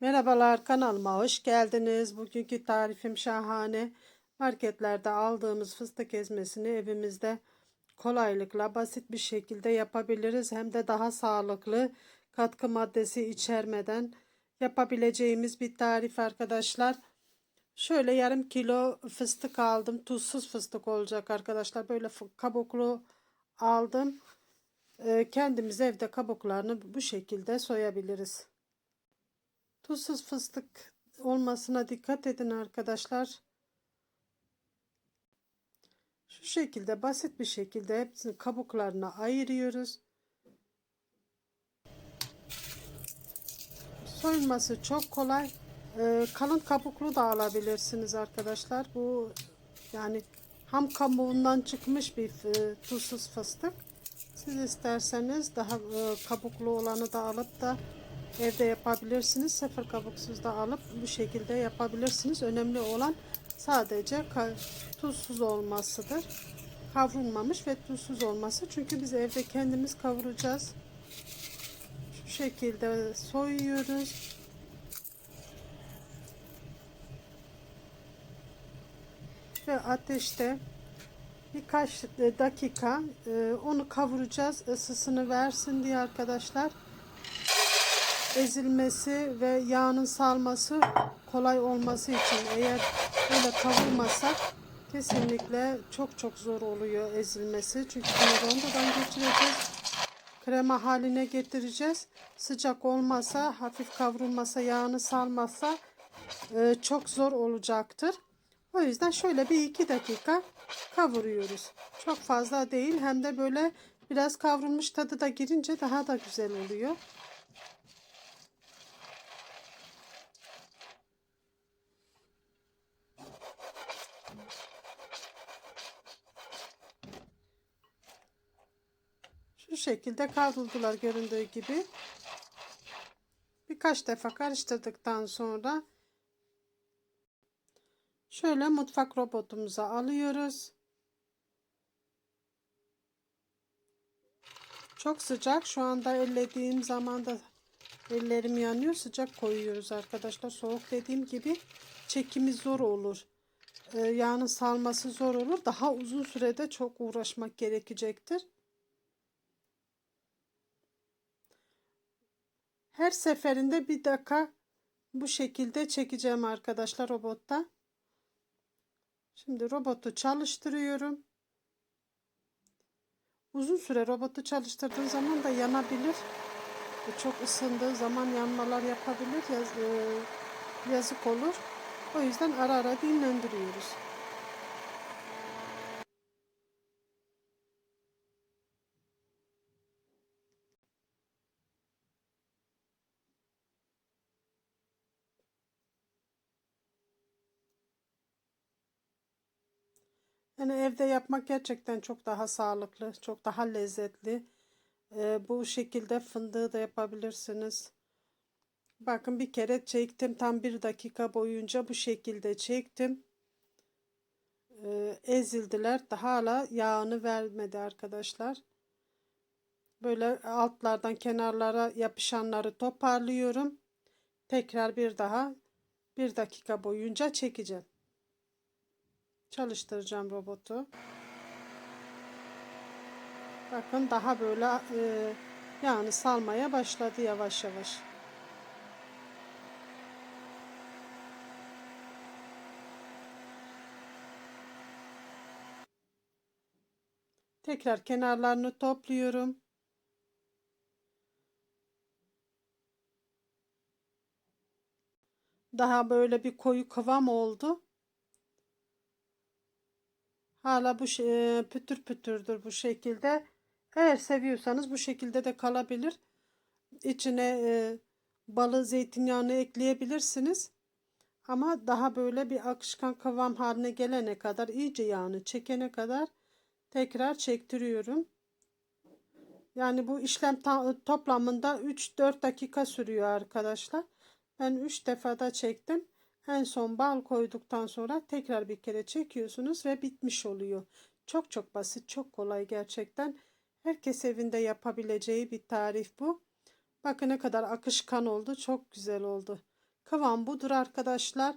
Merhabalar kanalıma hoş geldiniz. Bugünkü tarifim şahane. Marketlerde aldığımız fıstık ezmesini evimizde kolaylıkla basit bir şekilde yapabiliriz. Hem de daha sağlıklı katkı maddesi içermeden yapabileceğimiz bir tarif arkadaşlar. Şöyle yarım kilo fıstık aldım. Tuzsuz fıstık olacak arkadaşlar. Böyle kabuklu aldım. Ee, Kendimiz evde kabuklarını bu şekilde soyabiliriz. Tuzsuz fıstık olmasına dikkat edin arkadaşlar. Şu şekilde basit bir şekilde hepsini kabuklarına ayırıyoruz. Soyulması çok kolay. Ee, kalın kabuklu da alabilirsiniz arkadaşlar. Bu yani ham kabuğundan çıkmış bir e, tuzsuz fıstık. Siz isterseniz daha e, kabuklu olanı da alıp da evde yapabilirsiniz. Sıfır kabuksuz da alıp bu şekilde yapabilirsiniz. Önemli olan sadece tuzsuz olmasıdır. Kavrulmamış ve tuzsuz olması. Çünkü biz evde kendimiz kavuracağız. Şu şekilde soyuyoruz. Ve ateşte birkaç dakika e, onu kavuracağız. ısısını versin diye arkadaşlar ezilmesi ve yağının salması kolay olması için eğer böyle kavurmasak kesinlikle çok çok zor oluyor ezilmesi. Çünkü bunu rondodan geçireceğiz. Krema haline getireceğiz. Sıcak olmasa, hafif kavrulmasa, yağını salmasa e, çok zor olacaktır. O yüzden şöyle bir iki dakika kavuruyoruz. Çok fazla değil hem de böyle biraz kavrulmuş tadı da girince daha da güzel oluyor. Şekilde kavruldular göründüğü gibi. Birkaç defa karıştırdıktan sonra şöyle mutfak robotumuza alıyoruz. Çok sıcak. Şu anda ellediğim zaman da ellerim yanıyor. Sıcak koyuyoruz arkadaşlar. Soğuk dediğim gibi çekimi zor olur. Ee, yağının salması zor olur. Daha uzun sürede çok uğraşmak gerekecektir. Her seferinde bir dakika bu şekilde çekeceğim arkadaşlar robotta. Şimdi robotu çalıştırıyorum. Uzun süre robotu çalıştırdığın zaman da yanabilir. Çok ısındığı zaman yanmalar yapabilir. E, yazık olur. O yüzden ara ara dinlendiriyoruz. Yani evde yapmak gerçekten çok daha sağlıklı, çok daha lezzetli. Ee, bu şekilde fındığı da yapabilirsiniz. Bakın bir kere çektim tam bir dakika boyunca bu şekilde çektim. Ee, ezildiler. Daha hala yağını vermedi arkadaşlar. Böyle altlardan kenarlara yapışanları toparlıyorum. Tekrar bir daha bir dakika boyunca çekeceğim. Çalıştıracağım robotu. Bakın daha böyle e, yağını salmaya başladı yavaş yavaş. Tekrar kenarlarını topluyorum. Daha böyle bir koyu kıvam oldu. Hala bu şey, pütür pütürdür bu şekilde. Eğer seviyorsanız bu şekilde de kalabilir. İçine e, balı zeytinyağını ekleyebilirsiniz. Ama daha böyle bir akışkan kıvam haline gelene kadar iyice yağını çekene kadar tekrar çektiriyorum. Yani bu işlem toplamında 3-4 dakika sürüyor arkadaşlar. Ben 3 defada çektim. En son bal koyduktan sonra tekrar bir kere çekiyorsunuz ve bitmiş oluyor. Çok çok basit, çok kolay gerçekten. Herkes evinde yapabileceği bir tarif bu. Bakın ne kadar akışkan oldu. Çok güzel oldu. Kıvam budur arkadaşlar.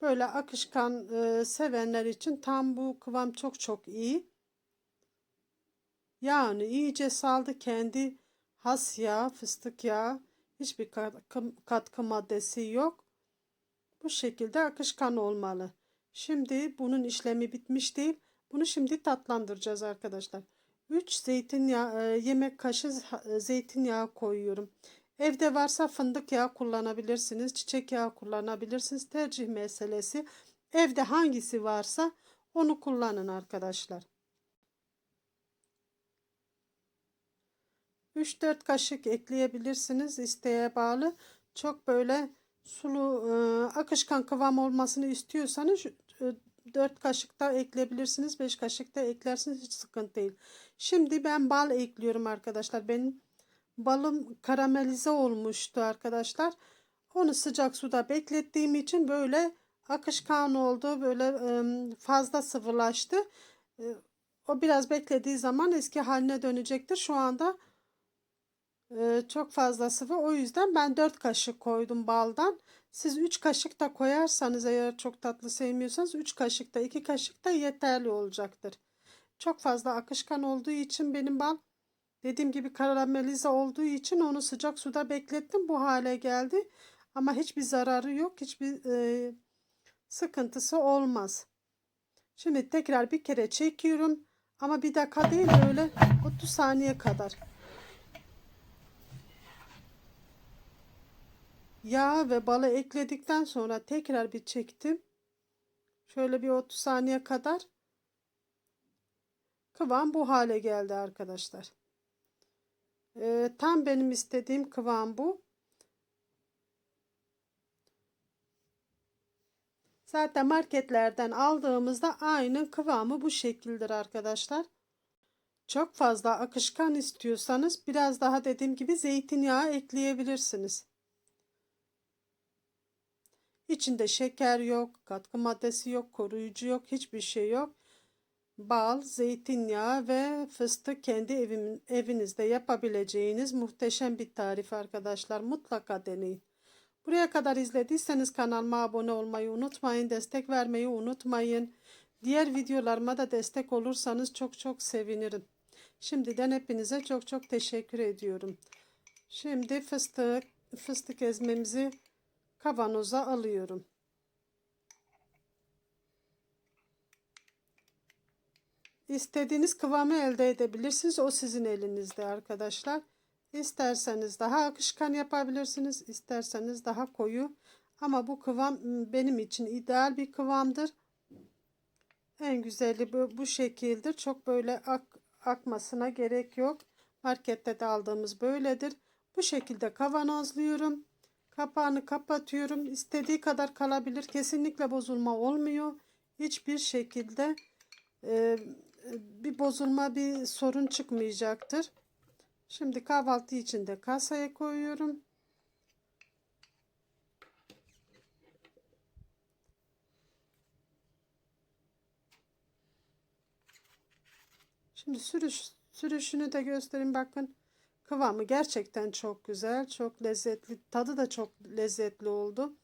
Böyle akışkan e, sevenler için tam bu kıvam çok çok iyi. Yani iyice saldı kendi has yağ, fıstık yağı. Hiçbir katkı, katkı maddesi yok. Bu şekilde akışkan olmalı. Şimdi bunun işlemi bitmiş değil. Bunu şimdi tatlandıracağız arkadaşlar. 3 zeytinyağı, e, yemek kaşığı zeytinyağı koyuyorum. Evde varsa fındık yağı kullanabilirsiniz. Çiçek yağı kullanabilirsiniz. Tercih meselesi. Evde hangisi varsa onu kullanın arkadaşlar. 3-4 kaşık ekleyebilirsiniz isteğe bağlı. Çok böyle sulu e, akışkan kıvam olmasını istiyorsanız 4 kaşık da ekleyebilirsiniz. 5 kaşık da eklersiniz. Hiç sıkıntı değil. Şimdi ben bal ekliyorum arkadaşlar. Benim balım karamelize olmuştu arkadaşlar. Onu sıcak suda beklettiğim için böyle akışkan oldu. Böyle fazla sıvılaştı. O biraz beklediği zaman eski haline dönecektir. Şu anda çok fazla sıvı. O yüzden ben 4 kaşık koydum baldan. Siz 3 kaşık da koyarsanız eğer çok tatlı sevmiyorsanız 3 kaşık da 2 kaşık da yeterli olacaktır. Çok fazla akışkan olduğu için benim bal dediğim gibi karamelize olduğu için onu sıcak suda beklettim. Bu hale geldi. Ama hiçbir zararı yok. Hiçbir e, sıkıntısı olmaz. Şimdi tekrar bir kere çekiyorum. Ama bir dakika değil böyle 30 saniye kadar. Yağ ve balı ekledikten sonra tekrar bir çektim. Şöyle bir 30 saniye kadar. Kıvam bu hale geldi arkadaşlar. Ee, tam benim istediğim kıvam bu. Zaten marketlerden aldığımızda aynı kıvamı bu şekildir arkadaşlar. Çok fazla akışkan istiyorsanız biraz daha dediğim gibi zeytinyağı ekleyebilirsiniz. İçinde şeker yok, katkı maddesi yok, koruyucu yok, hiçbir şey yok. Bal, zeytinyağı ve fıstık kendi evim, evinizde yapabileceğiniz muhteşem bir tarif arkadaşlar. Mutlaka deneyin. Buraya kadar izlediyseniz kanalıma abone olmayı unutmayın. Destek vermeyi unutmayın. Diğer videolarıma da destek olursanız çok çok sevinirim. Şimdiden hepinize çok çok teşekkür ediyorum. Şimdi fıstık, fıstık ezmemizi kavanoza alıyorum. İstediğiniz kıvamı elde edebilirsiniz. O sizin elinizde arkadaşlar. İsterseniz daha akışkan yapabilirsiniz. isterseniz daha koyu. Ama bu kıvam benim için ideal bir kıvamdır. En güzeli bu, bu şekildir. Çok böyle ak, akmasına gerek yok. Markette de aldığımız böyledir. Bu şekilde kavanozluyorum. Kapağını kapatıyorum. İstediği kadar kalabilir. Kesinlikle bozulma olmuyor. Hiçbir şekilde e, bir bozulma bir sorun çıkmayacaktır. Şimdi kahvaltı için de kasaya koyuyorum. Şimdi sürüş, sürüşünü de göstereyim bakın. Kıvamı gerçekten çok güzel. Çok lezzetli. Tadı da çok lezzetli oldu.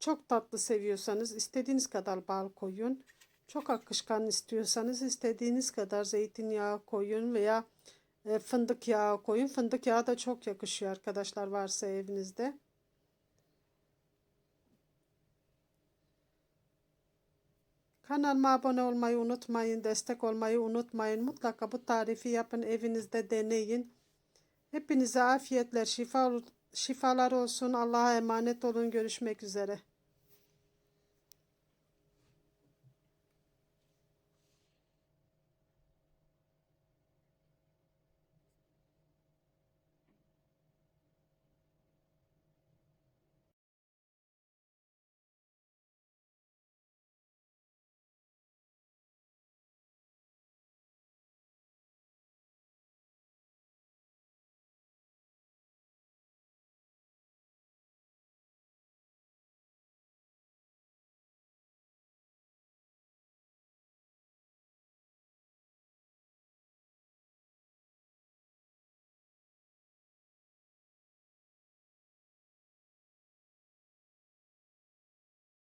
Çok tatlı seviyorsanız istediğiniz kadar bal koyun. Çok akışkan istiyorsanız istediğiniz kadar zeytinyağı koyun veya e, fındık yağı koyun. Fındık yağı da çok yakışıyor arkadaşlar varsa evinizde. Kanalıma abone olmayı unutmayın. Destek olmayı unutmayın. Mutlaka bu tarifi yapın. Evinizde deneyin. Hepinize afiyetler, şifa, şifalar olsun. Allah'a emanet olun. Görüşmek üzere.